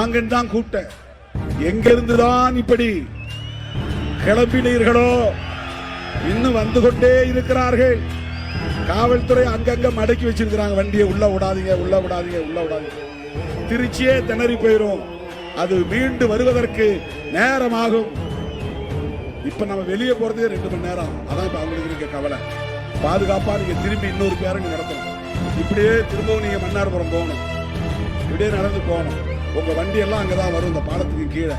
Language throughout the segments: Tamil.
வாங்கன்னு தான் கூப்பிட்டேன் எங்கிருந்து தான் இப்படி கிளம்பினீர்களோ? இன்னும் வந்து கொண்டே இருக்கிறார்கள். காவல்துறை அங்கங்க மடக்கி வச்சிருக்கிறாங்க. வண்டியை உள்ள விடாதீங்க உள்ள விடாதீங்க உள்ள விடாதீங்க. திருச்சியே திணறி போயிரும். அது மீண்டு வருவதற்கு நேரமாகும். இப்ப நம்ம வெளியே போறதே ரெண்டு மணி நேரம் அதான் இப்ப அவங்களுக்கு இருக்க கவலை. பாதுகாப்பா நீங்க திரும்பி இன்னொரு பேரணி நடத்தணும். இப்படியே திரும்பவும் நீங்க மன்னார்புரம் போகணும். இப்படியே நடந்து போகணும். உங்க வண்டியெல்லாம் அங்கே அங்கதான் வரும். இந்த பாலத்துக்கு கீழே.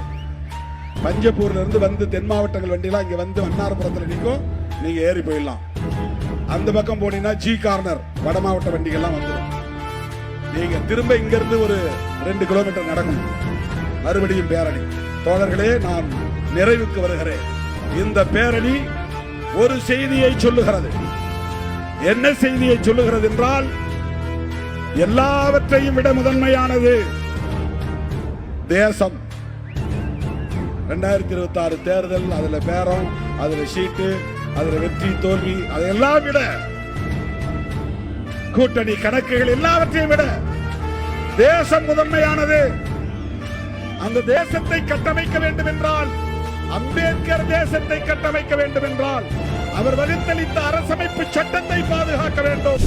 பஞ்சப்பூர்ல இருந்து வந்து தென் மாவட்டங்கள் வண்டியெல்லாம் இங்க வந்து மன்னார்புரத்துல நிற்கும் நீங்க ஏறி போயிடலாம். அந்த பக்கம் போனீங்கன்னா ஜி கார்னர் வட மாவட்ட வண்டிகள்லாம் வந்துடும். நீங்க திரும்ப இங்க இருந்து ஒரு ரெண்டு கிலோமீட்டர் நடக்கணும் மறுபடியும் பேரணி. தோழர்களே நான் நிறைவுக்கு வருகிறேன். இந்த பேரணி ஒரு செய்தியை சொல்லுகிறது. என்ன செய்தியை சொல்லுகிறது என்றால் எல்லாவற்றையும் விட முதன்மையானது தேசம். ரெண்டாயிரத்தி இருபத்தி ஆறு தேர்தல் அதுல பேரம் அதுல சீட்டு அதுல வெற்றி தோல்வி அதையெல்லாம் விட கூட்டணி கணக்குகள் எல்லாவற்றையும் விட தேசம் முதன்மையானது. அந்த தேசத்தை கட்டமைக்க வேண்டும் என்றால் அம்பேத்கர் தேசத்தை கட்டமைக்க வேண்டும் என்றால் அவர் வலித்தளித்த அரசமைப்பு சட்டத்தை பாதுகாக்க வேண்டும்.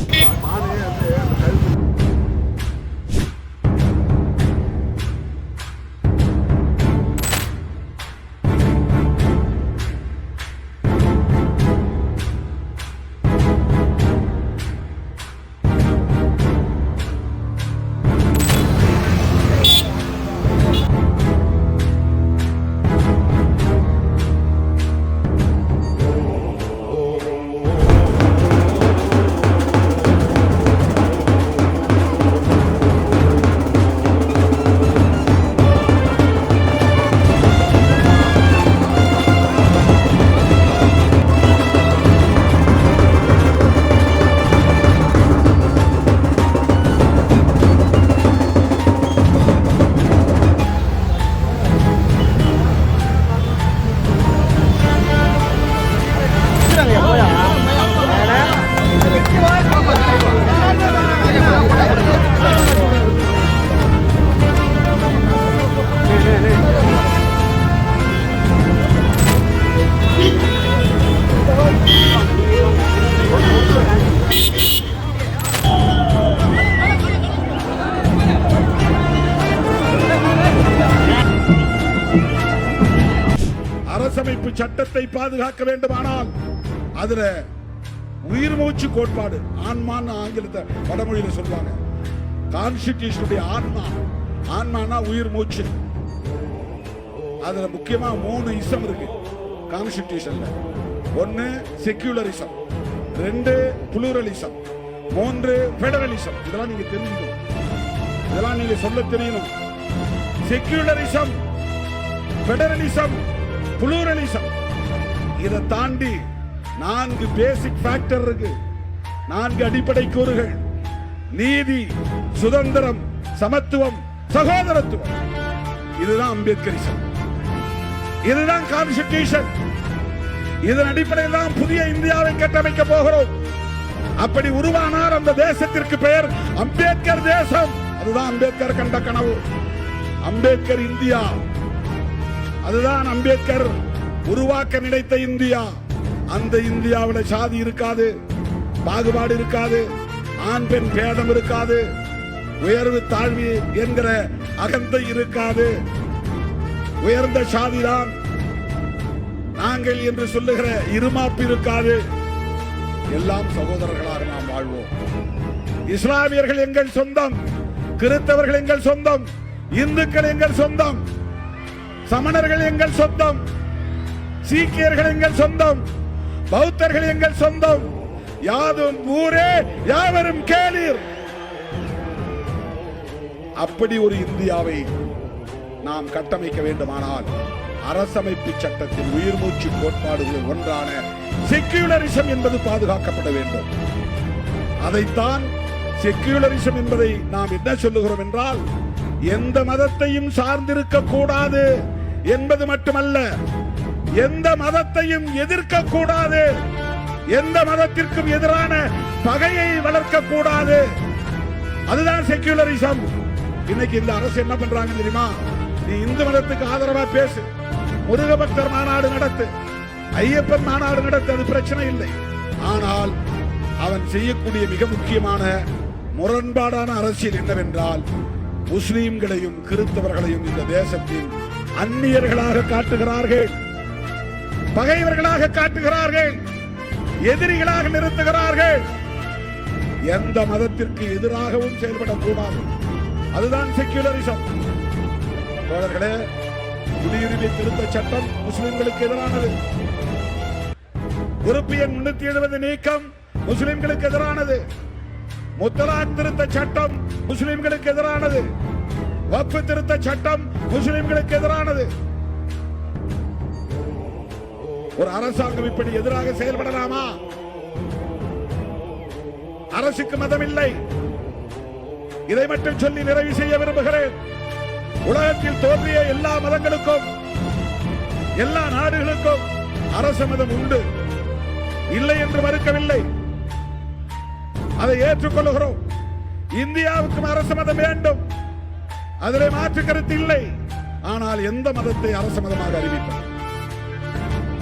அரசமைப்பு சட்டத்தை பாதுகாக்க வேண்டுமானால் அதுல உயிர் மூச்சு கோட்பாடு ஆன்மான்னு ஆங்கிலத்தை வடமொழியில சொல்லுவாங்க. கான்ஸ்டிடியூஷனுடைய ஆன்மா ஆன்மானா உயிர் மூச்சு. அதுல முக்கியமா மூணு இசம் இருக்கு கான்ஸ்டிடியூஷன்ல ஒன்னு செக்யூலரிசம் ரெண்டு புளூரலிசம் மூன்று பெடரலிசம் இதெல்லாம் நீங்க தெரிஞ்சுக்கணும். இதெல்லாம் நீங்க சொல்ல தெரியணும். செக்யூலரிசம் பெடரலிசம் புளூரலிசம் இதை தாண்டி நான்கு பேசிக் ஃபேக்டர் இருக்கு. நான்கு அடிப்படை கூறுகள். நீதி சுதந்திரம் சமத்துவம் சகோதரத்துவம். இதுதான் அம்பேத்கரிசம் இதுதான் கான்ஸ்டிடியூஷன் இதன் அடிப்படையில் தான் புதிய இந்தியாவை கட்டமைக்க போகிறோம். அப்படி உருவானார் அந்த தேசத்திற்கு பெயர் அம்பேத்கர் தேசம். அதுதான் அம்பேத்கர் கண்ட கனவு. அம்பேத்கர் இந்தியா. அதுதான் அம்பேத்கர் உருவாக்க நினைத்த இந்தியா. அந்த இந்தியாவில் சாதி இருக்காது பாகுபாடு இருக்காது ஆண் பெண் பேதம் இருக்காது உயர்வு தாழ்வு என்கிற அகந்தை இருக்காது. உயர்ந்த சாதிதான் நாங்கள் என்று சொல்லுகிற இருமாப்பு இருக்காது. எல்லாம் சகோதரர்களாக நாம் வாழ்வோம். இஸ்லாமியர்கள் எங்கள் சொந்தம் கிறிஸ்தவர்கள் எங்கள் சொந்தம் இந்துக்கள் எங்கள் சொந்தம் சமணர்கள் எங்கள் சொந்தம் சீக்கியர்கள் எங்கள் சொந்தம் பௌத்தர்கள் எங்கள் சொந்தம். யாதும் ஊரே யாவரும் கேளீர். அப்படி ஒரு இந்தியாவை நாம் கட்டமைக்க வேண்டுமானால் அரசமைப்பு சட்டத்தின் உயிர் மூச்சு கோட்பாடுகளில் ஒன்றான செக்யூலரிசம் என்பது பாதுகாக்கப்பட வேண்டும். அதைத்தான் செக்யூலரிசம் என்பதை நாம் என்ன சொல்லுகிறோம் என்றால் எந்த மதத்தையும் சார்ந்திருக்க கூடாது என்பது மட்டுமல்ல எந்த மதத்தையும் எதிர்க்க கூடாது எந்த மதத்திற்கும் எதிரான பகையை வளர்க்க கூடாது. அதுதான் செக்யூலரிசம் இன்னைக்கு இந்த அரசு என்ன பண்றாங்க தெரியுமா? நீ இந்து மதத்துக்கு ஆதரவா பேசு. முருகபக்தர் மாநாடு நடத்து. ஐயப்பன் மாநாடு நடத்து அது பிரச்சனை இல்லை. ஆனால் அவன் செய்யக்கூடிய மிக முக்கியமான முரண்பாடான அரசியல் என்னவென்றால் முஸ்லீம்களையும் கிறிஸ்தவர்களையும் இந்த தேசத்தில் அந்நியர்களாக காட்டுகிறார்கள். பகைவர்களாக காட்டுகிறார்கள். எதிரிகளாக நிறுத்துகிறார்கள். எந்த மதத்திற்கு எதிராகவும் செயல்படக்கூடாது. அதுதான் செக்யூலரிசம் தோழர்களே குடியுரிமை திருத்த சட்டம் முஸ்லிம்களுக்கு எதிரானது. உறுப்பு எண் முன்னூத்தி எழுபது நீக்கம் முஸ்லிம்களுக்கு எதிரானது. முத்தலாக் திருத்த சட்டம் முஸ்லிம்களுக்கு எதிரானது. வப்பு திருத்த சட்டம் முஸ்லிம்களுக்கு எதிரானது. ஒரு அரசாங்கம் இப்படி எதிராக செயல்படலாமா? அரசுக்கு மதம் இல்லை இதை மட்டும் சொல்லி நிறைவு செய்ய விரும்புகிறேன். உலகத்தில் தோன்றிய எல்லா மதங்களுக்கும் எல்லா நாடுகளுக்கும் அரச மதம் உண்டு. இல்லை என்று மறுக்கவில்லை. அதை ஏற்றுக்கொள்கிறோம் இந்தியாவுக்கும் அரச மதம் வேண்டும். அதிலே மாற்று கருத்து இல்லை. ஆனால் எந்த மதத்தை அரச மதமாக அறிவித்தார்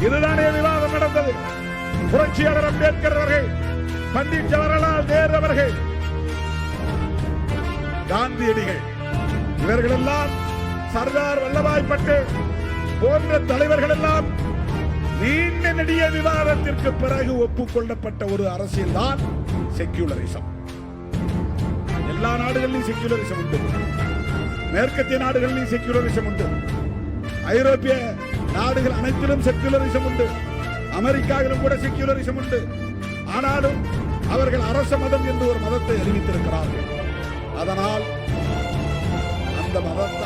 இதுதானே விவாதம் நடந்தது. புரட்சியாளர் அம்பேத்கர் அவர்கள் பண்டிட் ஜவஹர்லால் நேரு அவர்கள் காந்தியடிகள். இவர்கள் எல்லாம் சர்தார் வல்லபாய் பட்டேல் போன்ற தலைவர்கள் எல்லாம் நீண்ட நெடிய விவாதத்திற்கு பிறகு ஒப்புக்கொள்ளப்பட்ட ஒரு அரசியல் தான் செக்யூலரிசம் எல்லா நாடுகளிலும் செக்யூலரிசம் உண்டு மேற்கத்திய நாடுகளிலும் செக்யூலரிசம் உண்டு ஐரோப்பிய நாடுகள் அனைத்திலும் செக்யூலரிசம் உண்டு அமெரிக்காவிலும் கூட செக்யூலரிசம் உண்டு ஆனாலும் அவர்கள் அரச மதம் என்று ஒரு மதத்தை அறிவித்திருக்கிறார்கள் அதனால் அந்த மதத்தை